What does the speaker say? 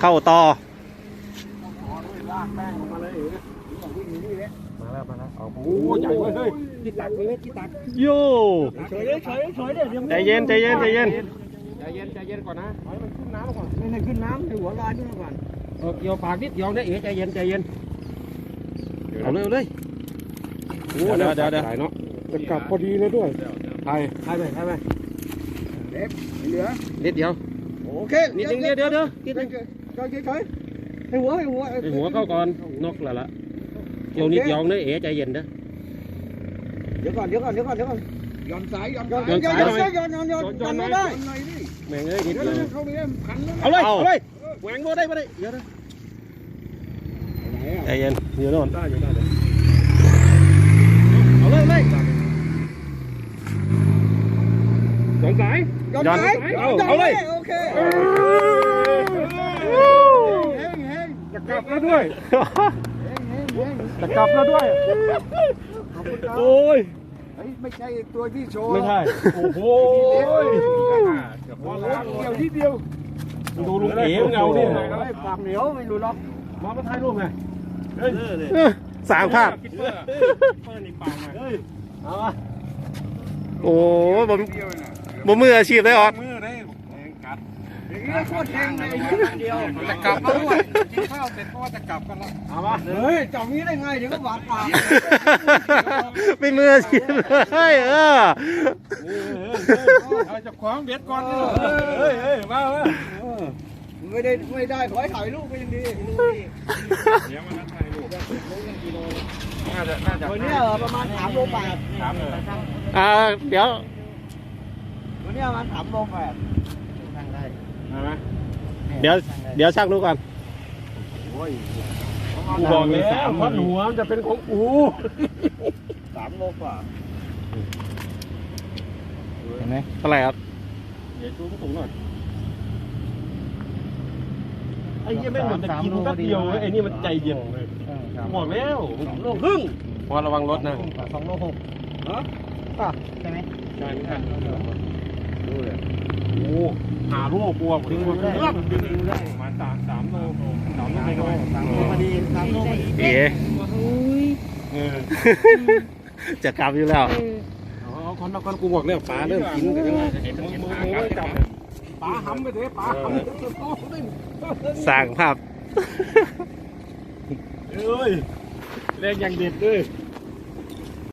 เข้าต่อลากแป้งออกมาเลยวิ่งหนีนี่แหละมาแล้วมาแล้วโอ้โหใหญ่เว้ยเฮ้ยที่ตักเลยที่ตักโย่เฉยเลยเฉยเฉยเดี๋ยวยังใจเย็นใจเย็นใจเย็นใจเย็นใจเย็นก่อนนะให้มันขึ้นน้ำก่อนไม่ให้ขึ้นน้ำให้หัวลอยขึ้นมาก่อนเออเกี่ยวปากนิดเดียวนะเอ๋ใจเย็นใจเย็นเอาเลยเอาเลยโอ้เดี๋ยวเดี๋ยวเดี๋ยวเนาะจะกลับพอดีเลยด้วยไปไปไปไปไปเด็บเหลือนิดเดียว โอเคนิดนึงเดียวเดี๋ยวเดี๋ยวนิดนึงเฉยเฉยให้หัวให้หัวให้หัวเข้าก่อนนกแล้วล่ะเกี่ยวนิดเดียวนะเอ๋ใจเย็นเด้อเดี๋ยวก่อนเดี๋ยวก่อนเดี๋ยวก่อนเดี๋ยวก่อนย้อนสายย้อนย้อนสายหน่อยย้อนย้อนย้อนย้อนไม่ได้แม่งเอ้ยนิดเดี๋ยวเดียวเข้าไปเล่นพันแล้วเอาเลยเอาเลยแหวงบ่ได้บ่ได้เดี๋ยวนะใจเย็นอยู่โน่นได้อยู่ได้เลยเอาเลยเลยสองสาย ย้อนสายเอาเอาเลยโอเคเฮ้งเฮ้งจะกลับแล้วด้วยเฮ้งเฮ้งเฮ้งจะกลับแล้วด้วยขอบคุณครับโอ้ยเฮ้ยไม่ใช่ตัวที่โชว์ไม่ใช่โอ้โหเกี่ยวที่เดียวดูลุงเอ๋เงาเนี่ยปากเหนียวไม่รู้ล็อกมามาถ่ายรูปไงเฮ้ยสร้างภาพเปิดเปิดอีกปากเฮ้ยเอามาโอ้ผม เดียวน่ะผมมืออาชีพเลยออดมือได้กัดอย่างนี้โคตรเก่งเลยเดียวจะกลับแล้วด้วยกินข้าวเสร็จก็ว่าจะกลับกันแล้วเอามาเฮ้ยจับงี้ได้ไงเดี๋ยวก็หวานปากเป็นมืออาชีพเลยเออเอาจะขวางเบ็ดก่อนเฮ้ยเฮ้ยมามาไม่ได้ไม่ได้ขอให้ถ่ายรูปก็ยังดีเดี๋ยวมันถ่ายรูปน่าจะน่าจะวันนี้ประมาณสามโลแปดถามเลยอ่าเดี๋ยว วันนี้ประมาณสามโลแปดมาไหมเดี๋ยวเดี๋ยวช่างดูก่อนกูบอกแล้วพันหัวมันจะเป็นของกูสามโลกว่าเห็นไหมเท่าไหร่ครับเดี๋ยวชูสูงหน่อยไอ้เหี้ยแม่งมันจะกินแป๊บเดียวไอ้นี่มันใจเย็นเลยบอกแล้วสองโลครึ่งพอระวังรถนะสองโลหกฮะใช่ไหมใช่ไม่ใช่ ดูเลยโอ้หาโลบวกถึงมันเริ่มดึงได้ประมาณสามสามโลสามโลไม่น้อยสามโลพอดีสามโลพอดีเอ๋เออจะกลับอยู่แล้วเอาคนละคนกูบอกแล้วปลาเริ่มกินกันแล้วเห็นเห็นปลาจับปลาหำไปเด้ปลาหำสร้างภาพเอ้ยเล่นอย่างเด็ดเลยโ